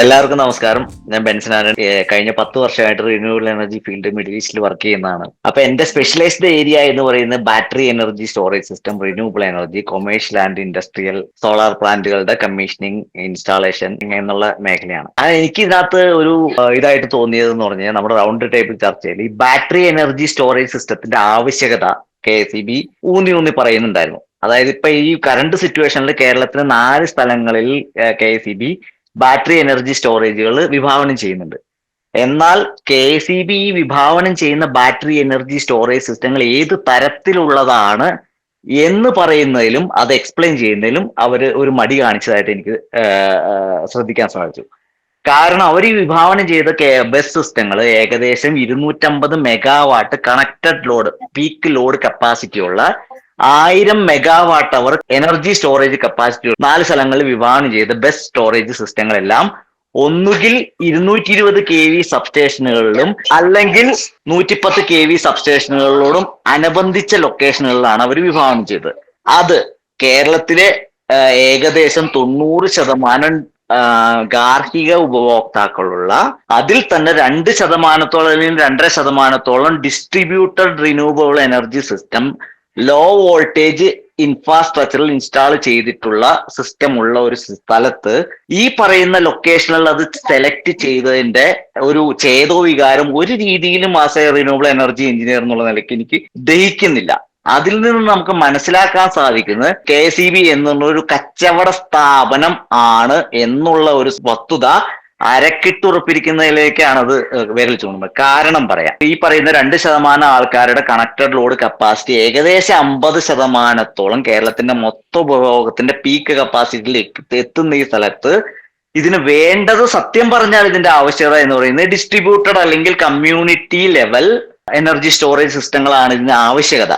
എല്ലാവർക്കും നമസ്കാരം. ഞാൻ ബെൻസൻ ആനന്ദ് കഴിഞ്ഞ പത്ത് വർഷമായിട്ട് റിന്യൂവബിൾ എനർജി ഫീൽഡ് മിഡിൽ ഈസ്റ്റിൽ വർക്ക് ചെയ്യുന്നതാണ്. അപ്പൊ എന്റെ സ്പെഷ്യലൈസ്ഡ് ഏരിയ എന്ന് പറയുന്നത് battery energy storage system renewable energy commercial and industrial solar പ്ലാന്റുകളുടെ commissioning installation എന്നുള്ള മേഖലയാണ്. അത് എനിക്ക് ഇതിനകത്ത് ഒരു ഇതായിട്ട് തോന്നിയത് എന്ന് പറഞ്ഞാൽ നമ്മുടെ റൗണ്ട് ടേബിൾ ചർച്ചയിൽ ഈ ബാറ്ററി എനർജി സ്റ്റോറേജ് സിസ്റ്റത്തിന്റെ ആവശ്യകത കെ എസ് ബി ഊന്നി ഊന്നി പറയുന്നുണ്ടായിരുന്നു. അതായത് ഇപ്പൊ ഈ കറണ്ട് സിറ്റുവേഷനിൽ കേരളത്തിന് നാല് സ്ഥലങ്ങളിൽ K S E B battery energy സ്റ്റോറേജുകൾ വിഭാവനം ചെയ്യുന്നുണ്ട്. എന്നാൽ കെ സി ബി വിഭാവനം ചെയ്യുന്ന ബാറ്ററി എനർജി സ്റ്റോറേജ് സിസ്റ്റങ്ങൾ ഏത് തരത്തിലുള്ളതാണ് എന്ന് പറയുന്നതിലും അത് എക്സ്പ്ലെയിൻ ചെയ്യുന്നതിലും അവർ ഒരു മടി കാണിച്ചതായിട്ട് എനിക്ക് ശ്രദ്ധിക്കാൻ സാധിച്ചു. കാരണം അവർ ഈ വിഭാവനം ചെയ്ത ബസ് സിസ്റ്റങ്ങൾ ഏകദേശം ഇരുന്നൂറ്റമ്പത് megawatt connected load peak load capacity ഉള്ള ആയിരം megawatt hour energy storage capacity നാല് സ്ഥലങ്ങളിൽ വിഭാവനം ചെയ്ത ബെസ്റ്റ് സ്റ്റോറേജ് സിസ്റ്റങ്ങളെല്ലാം ഒന്നുകിൽ ഇരുന്നൂറ്റി ഇരുപത് കെ വി സബ്സ്റ്റേഷനുകളിലും അല്ലെങ്കിൽ നൂറ്റിപ്പത്ത് കെ വി സബ്സ്റ്റേഷനുകളിലോടും അനുബന്ധിച്ച ലൊക്കേഷനുകളിലാണ് അവർ വിഭാവനം ചെയ്തത്. അത് കേരളത്തിലെ ഏകദേശം തൊണ്ണൂറ് ശതമാനം ഗാർഹിക ഉപഭോക്താക്കളുള്ള അതിൽ തന്നെ രണ്ട് ശതമാനത്തോളം അല്ലെങ്കിൽ രണ്ടര ശതമാനത്തോളം distributed renewable energy system low voltage ഇൻഫ്രാസ്ട്രക്ചറിൽ install ചെയ്തിട്ടുള്ള സിസ്റ്റം ഉള്ള ഒരു സ്ഥലത്ത് ഈ പറയുന്ന ലൊക്കേഷനിൽ അത് സെലക്ട് ചെയ്തതിന്റെ ഒരു ചേതോ വികാരം ഒരു രീതിയിലും as a renewable energy engineer എന്നുള്ള നിലയ്ക്ക് എനിക്ക് ദഹിക്കുന്നില്ല. അതിൽ നിന്ന് നമുക്ക് മനസ്സിലാക്കാൻ സാധിക്കുന്നത് കെ സി ബി എന്നുള്ള ഒരു കച്ചവട സ്ഥാപനം ആണ് എന്നുള്ള ഒരു വസ്തുത അരക്കിട്ടുറപ്പിരിക്കുന്നതിലേക്കാണ് അത് വിരൽ ചൂണ്ടുന്നത്. കാരണം പറയാം ഈ പറയുന്ന രണ്ട് ശതമാനം ആൾക്കാരുടെ കണക്റ്റഡ് ലോഡ് കപ്പാസിറ്റി ഏകദേശം അമ്പത് ശതമാനത്തോളം കേരളത്തിന്റെ മൊത്ത ഉപഭോഗത്തിന്റെ പീക്ക് കപ്പാസിറ്റിയിൽ എത്തുന്ന ഈ സ്ഥലത്ത് ഇതിന് വേണ്ടത് സത്യം പറഞ്ഞാൽ ഇതിന്റെ ആവശ്യകത എന്ന് പറയുന്നത് ഡിസ്ട്രിബ്യൂട്ടഡ് അല്ലെങ്കിൽ കമ്മ്യൂണിറ്റി ലെവൽ എനർജി സ്റ്റോറേജ് സിസ്റ്റങ്ങളാണ് ഇതിന് ആവശ്യകത.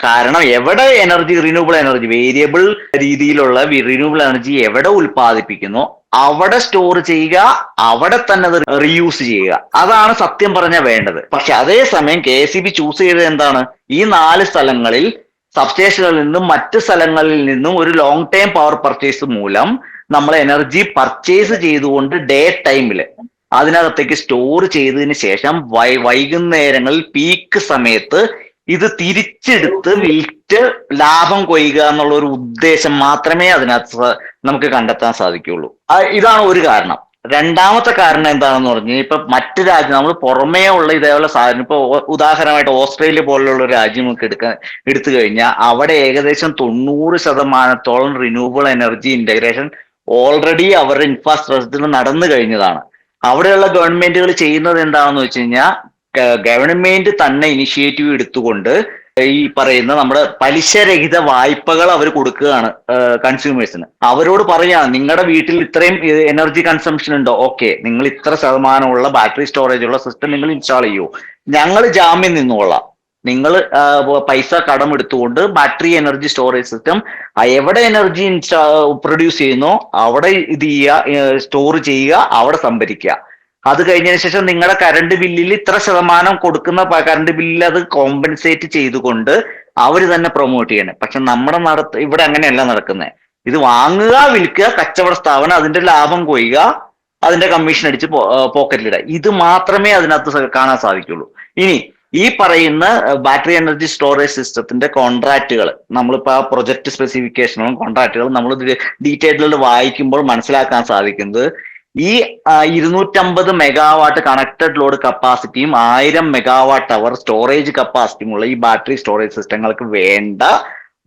കാരണം എവിടെ എനർജി റിന്യൂവബിൾ എനർജി വേരിയബിൾ രീതിയിലുള്ള റിന്യൂവബിൾ എനർജി എവിടെ ഉൽപ്പാദിപ്പിക്കുന്നു അവിടെ സ്റ്റോർ ചെയ്യുക അവിടെ തന്നെ അത് റീയൂസ് ചെയ്യുക. അതാണ് സത്യം പറഞ്ഞാൽ വേണ്ടത്. പക്ഷെ അതേസമയം കെ എസ് ബി ചൂസ് ചെയ്തത് എന്താണ്? ഈ നാല് സ്ഥലങ്ങളിൽ സബ്സ്റ്റേഷനുകളിൽ നിന്നും മറ്റ് സ്ഥലങ്ങളിൽ നിന്നും ഒരു ലോങ് ടൈം പവർ പർച്ചേസ് മൂലം നമ്മൾ എനർജി പർച്ചേസ് ചെയ്തുകൊണ്ട് ഡേ ടൈമിൽ അതിനകത്തേക്ക് സ്റ്റോർ ചെയ്തതിന് ശേഷം വൈകുന്നേരങ്ങളിൽ പീക്ക് സമയത്ത് ഇത് തിരിച്ചെടുത്ത് വിറ്റ് ലാഭം കൊയ്യുക എന്നുള്ള ഒരു ഉദ്ദേശം മാത്രമേ അതിനകത്ത് നമുക്ക് കണ്ടെത്താൻ സാധിക്കുള്ളൂ ഇതാണ് ഒരു കാരണം. രണ്ടാമത്തെ കാരണം എന്താണെന്ന് പറഞ്ഞാൽ ഇപ്പൊ മറ്റു രാജ്യം നമ്മൾ പുറമേ ഉള്ള ഇതേപോലെ സാധനം ഇപ്പൊ ഉദാഹരണമായിട്ട് ഓസ്ട്രേലിയ പോലുള്ള രാജ്യം നമുക്ക് എടുക്കാൻ എടുത്തു കഴിഞ്ഞാൽ അവിടെ ഏകദേശം തൊണ്ണൂറ് ശതമാനത്തോളം റിന്യൂവബിൾ എനർജി ഇന്റഗ്രേഷൻ ഓൾറെഡി അവരുടെ ഇൻഫ്രാസ്ട്രക്ചറിൽ നടന്നു കഴിഞ്ഞതാണ്. അവിടെയുള്ള ഗവൺമെന്റുകൾ ചെയ്യുന്നത് എന്താണെന്ന് വെച്ച് കഴിഞ്ഞാൽ ഗവൺമെന്റ് തന്നെ ഇനിഷ്യേറ്റീവ് എടുത്തുകൊണ്ട് ഈ പറയുന്ന നമ്മുടെ പലിശരഹിത വായ്പകൾ അവർ കൊടുക്കുകയാണ് കൺസ്യൂമേഴ്സിന് അവരോട് പറയാണ് നിങ്ങളുടെ വീട്ടിൽ ഇത്രയും എനർജി കൺസംഷൻ ഉണ്ടോ? ഓക്കെ നിങ്ങൾ ഇത്ര ശതമാനമുള്ള ബാറ്ററി സ്റ്റോറേജ് ഉള്ള സിസ്റ്റം നിങ്ങൾ ഇൻസ്റ്റാൾ ചെയ്യൂ. ഞങ്ങൾ ജാമ്യം നിന്നുകൊള്ളാം. നിങ്ങൾ പൈസ കടം എടുത്തുകൊണ്ട് ബാറ്ററി എനർജി സ്റ്റോറേജ് സിസ്റ്റം എവിടെ എനർജി ഇൻസ്റ്റാ പ്രൊഡ്യൂസ് ചെയ്യുന്നോ അവിടെ ഇത് ചെയ്യുക സ്റ്റോർ ചെയ്യുക അവിടെ സംഭരിക്കുക. അത് കഴിഞ്ഞതിന് ശേഷം നിങ്ങളുടെ കറണ്ട് ബില്ലിൽ ഇത്ര ശതമാനം കൊടുക്കുന്ന കറണ്ട് ബില്ലിൽ അത് കോമ്പൻസേറ്റ് ചെയ്തുകൊണ്ട് അവർ തന്നെ പ്രൊമോട്ട് ചെയ്യണേ. പക്ഷെ നമ്മുടെ നടത്ത ഇവിടെ അങ്ങനെയല്ല നടക്കുന്നത് ഇത് വാങ്ങുക വിൽക്കുക കച്ചവട സ്ഥാപനം അതിന്റെ ലാഭം കൊയ്യുക അതിന്റെ കമ്മീഷൻ അടിച്ച് പോക്കറ്റിലിടുക ഇത് മാത്രമേ അതിനകത്ത് കാണാൻ സാധിക്കുള്ളൂ. ഇനി ഈ പറയുന്ന ബാറ്ററി എനർജി സ്റ്റോറേജ് സിസ്റ്റത്തിന്റെ കോൺട്രാക്റ്റുകൾ നമ്മളിപ്പോ ആ പ്രൊജക്ട് സ്പെസിഫിക്കേഷനും കോൺട്രാക്റ്റുകളും നമ്മൾ ഡീറ്റെയിൽഡ് വായിക്കുമ്പോൾ മനസ്സിലാക്കാൻ സാധിക്കുന്നത് ഈ ഇരുന്നൂറ്റമ്പത് മെഗാവാട്ട് കണക്റ്റഡ് ലോഡ് കപ്പാസിറ്റിയും ആയിരം മെഗാവാട്ട് അവർ സ്റ്റോറേജ് കപ്പാസിറ്റിയും ഉള്ള ഈ ബാറ്ററി സ്റ്റോറേജ് സിസ്റ്റങ്ങൾക്ക് വേണ്ട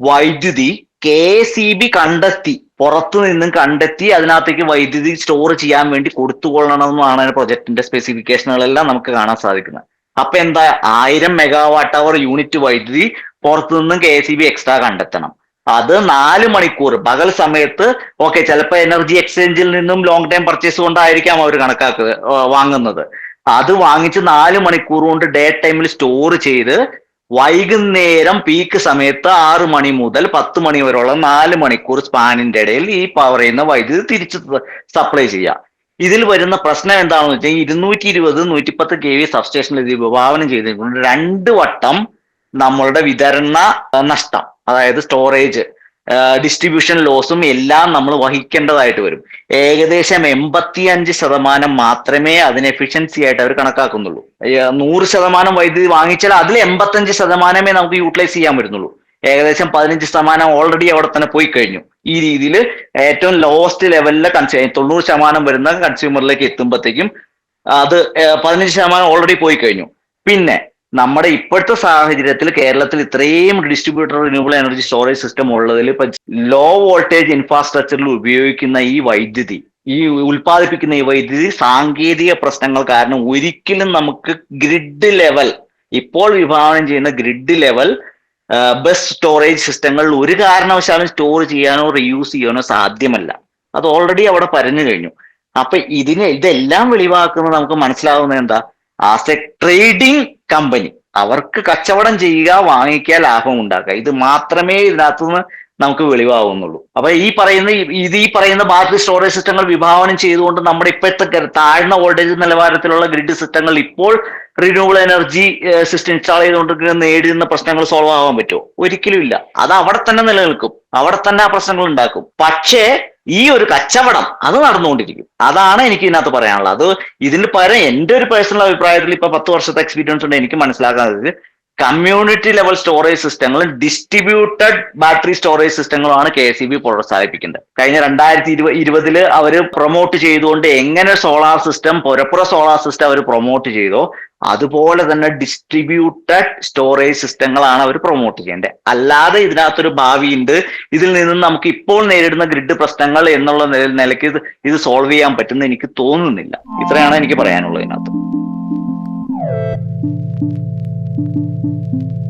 വൈദ്യുതി കെ സി ബി കണ്ടെത്തി പുറത്തു നിന്നും കണ്ടെത്തി അതിനകത്തേക്ക് വൈദ്യുതി സ്റ്റോർ ചെയ്യാൻ വേണ്ടി കൊടുത്തുകൊള്ളണമെന്നാണ് പ്രൊജക്ടിന്റെ സ്പെസിഫിക്കേഷനുകളെല്ലാം നമുക്ക് കാണാൻ സാധിക്കുന്നത്. അപ്പൊ എന്താ ആയിരം മെഗാവാട്ട് അവർ യൂണിറ്റ് വൈദ്യുതി പുറത്തു നിന്നും കെ സി ബി എക്സ്ട്രാ കണ്ടെത്തണം. അത് നാല് മണിക്കൂർ. പകൽ സമയത്ത് ഓക്കെ ചിലപ്പോൾ എനർജി എക്സ്ചേഞ്ചിൽ നിന്നും ലോങ് ടൈം പർച്ചേസ് കൊണ്ടായിരിക്കാം അവർ കണക്കാക്കുക വാങ്ങുന്നത്. അത് വാങ്ങിച്ച് നാല് മണിക്കൂർ കൊണ്ട് ഡേ ടൈമിൽ സ്റ്റോർ ചെയ്ത് വൈകുന്നേരം പീക്ക് സമയത്ത് ആറ് മണി മുതൽ പത്ത് മണി വരെയുള്ള നാല് മണിക്കൂർ സ്പാനിന്റെ ഇടയിൽ ഈ പറയുന്ന വൈദ്യുതി തിരിച്ച് സപ്ലൈ ചെയ്യാം. ഇതിൽ വരുന്ന പ്രശ്നം എന്താണെന്ന് വെച്ചാൽ ഇരുന്നൂറ്റി ഇരുപത് നൂറ്റിപ്പത്ത് കെ വി സബ്സ്റ്റേഷനിൽ ഇത് വിഭാവനം ചെയ്തിട്ടുണ്ട് രണ്ട് വട്ടം നമ്മളുടെ വിതരണ നഷ്ടം അതായത് സ്റ്റോറേജ് ഡിസ്ട്രിബ്യൂഷൻ ലോസും എല്ലാം നമ്മൾ വഹിക്കേണ്ടതായിട്ട് വരും. ഏകദേശം എൺപത്തിയഞ്ച് ശതമാനം മാത്രമേ അതിന് എഫിഷ്യൻസി ആയിട്ട് അവർ കണക്കാക്കുന്നുള്ളൂ. നൂറ് ശതമാനം വൈദ്യുതി വാങ്ങിച്ചാൽ അതിൽ എൺപത്തഞ്ച് ശതമാനമേ നമുക്ക് യൂട്ടിലൈസ് ചെയ്യാൻ വരുന്നുള്ളൂ ഏകദേശം പതിനഞ്ച് ശതമാനം ഓൾറെഡി അവിടെ തന്നെ പോയി കഴിഞ്ഞു. ഈ രീതിയിൽ ഏറ്റവും ലോവസ്റ്റ് ലെവലിലെ കൺസ്യൂ തൊണ്ണൂറ് ശതമാനം വരുന്ന കൺസ്യൂമറിലേക്ക് എത്തുമ്പോഴത്തേക്കും അത് പതിനഞ്ച് ശതമാനം ഓൾറെഡി പോയി കഴിഞ്ഞു. പിന്നെ നമ്മുടെ ഇപ്പോഴത്തെ സാഹചര്യത്തിൽ കേരളത്തിൽ ഇത്രയും distributor renewable energy storage system ഉള്ളതിൽ ഇപ്പൊ ലോ വോൾട്ടേജ് ഇൻഫ്രാസ്ട്രക്ചറിൽ ഉപയോഗിക്കുന്ന ഈ വൈദ്യുതി ഈ ഉൽപ്പാദിപ്പിക്കുന്ന ഈ വൈദ്യുതി സാങ്കേതിക പ്രശ്നങ്ങൾ കാരണം ഒരിക്കലും നമുക്ക് ഗ്രിഡ് ലെവൽ ഇപ്പോൾ വിഭാവനം ചെയ്യുന്ന ഗ്രിഡ് ലെവൽ ബസ് സ്റ്റോറേജ് സിസ്റ്റങ്ങളിൽ ഒരു കാരണവശാലും സ്റ്റോർ ചെയ്യാനോ റീയൂസ് ചെയ്യാനോ സാധ്യമല്ല. അത് ഓൾറെഡി അവിടെ പരഞ്ഞു കഴിഞ്ഞു. അപ്പൊ ഇതിനെ ഇതെല്ലാം വെളിവാക്കുന്നത് നമുക്ക് മനസ്സിലാവുന്നത് എന്താ? As a trading company. അവർക്ക് കച്ചവടം ചെയ്യുക വാങ്ങിക്കുക ലാഭം ഉണ്ടാക്കുക. ഇത് മാത്രമേ ഇതിനകത്തുനിന്ന് നമുക്ക് വെളിവാകുന്നുള്ളൂ അപ്പൊ ഈ പറയുന്ന ഇത് ഈ പറയുന്ന ബാറ്ററി സ്റ്റോറേജ് സിസ്റ്റങ്ങൾ വിഭാവനം ചെയ്തുകൊണ്ട് നമ്മുടെ ഇപ്പോഴത്തെ താഴ്ന്ന വോൾട്ടേജ് നിലവാരത്തിലുള്ള ഗ്രിഡ് സിസ്റ്റങ്ങൾ ഇപ്പോൾ റിന്യൂവബിൾ എനർജി സിസ്റ്റം ഇൻസ്റ്റാൾ ചെയ്തുകൊണ്ട് നേരിടുന്ന പ്രശ്നങ്ങൾ സോൾവ് ആവാൻ പറ്റുമോ? ഒരിക്കലും ഇല്ല. അത് അവിടെ തന്നെ നിലനിൽക്കും. അവിടെ തന്നെ ആ പ്രശ്നങ്ങൾ ഉണ്ടാക്കും. പക്ഷേ ഈ ഒരു കച്ചവടം അത് നടന്നുകൊണ്ടിരിക്കും. അതാണ് എനിക്ക് ഇതിനകത്ത് പറയാനുള്ളത്. അത് ഇതിന് പകരം എന്റെ ഒരു പേഴ്സണൽ അഭിപ്രായത്തിൽ ഇപ്പൊ പത്ത് വർഷത്തെ എക്സ്പീരിയൻസ് ഉണ്ട് എനിക്ക് മനസ്സിലാക്കുന്നത്. കമ്മ്യൂണിറ്റി ലെവൽ സ്റ്റോറേജ് സിസ്റ്റങ്ങളും ഡിസ്ട്രിബ്യൂട്ടഡ് ബാറ്ററി സ്റ്റോറേജ് സിസ്റ്റങ്ങളുമാണ് കെ എസ് ഇ ബി പ്രോത്സാഹിപ്പിക്കുന്നത്. കഴിഞ്ഞ രണ്ടായിരത്തി ഇരുപത് ഇരുപതിൽ അവർ പ്രൊമോട്ട് ചെയ്തുകൊണ്ട് എങ്ങനെ സോളാർ സിസ്റ്റം പുരപ്പുറ സോളാർ സിസ്റ്റം അവർ പ്രൊമോട്ട് ചെയ്തോ അതുപോലെ തന്നെ ഡിസ്ട്രിബ്യൂട്ടഡ് സ്റ്റോറേജ് സിസ്റ്റങ്ങളാണ് അവർ പ്രൊമോട്ട് ചെയ്യേണ്ടത്. അല്ലാതെ ഇതിനകത്തൊരു ഭാവിയുണ്ട്. ഇതിൽ നിന്നും നമുക്ക് ഇപ്പോൾ നേരിടുന്ന ഗ്രിഡ് പ്രശ്നങ്ങൾ എന്നുള്ള നില- നിലയ്ക്ക് ഇത് ഇത് സോൾവ് ചെയ്യാൻ പറ്റുന്ന എനിക്ക് തോന്നുന്നില്ല. ഇത്രയാണ് എനിക്ക് പറയാനുള്ളത് ഇതിനകത്ത്. Thank you.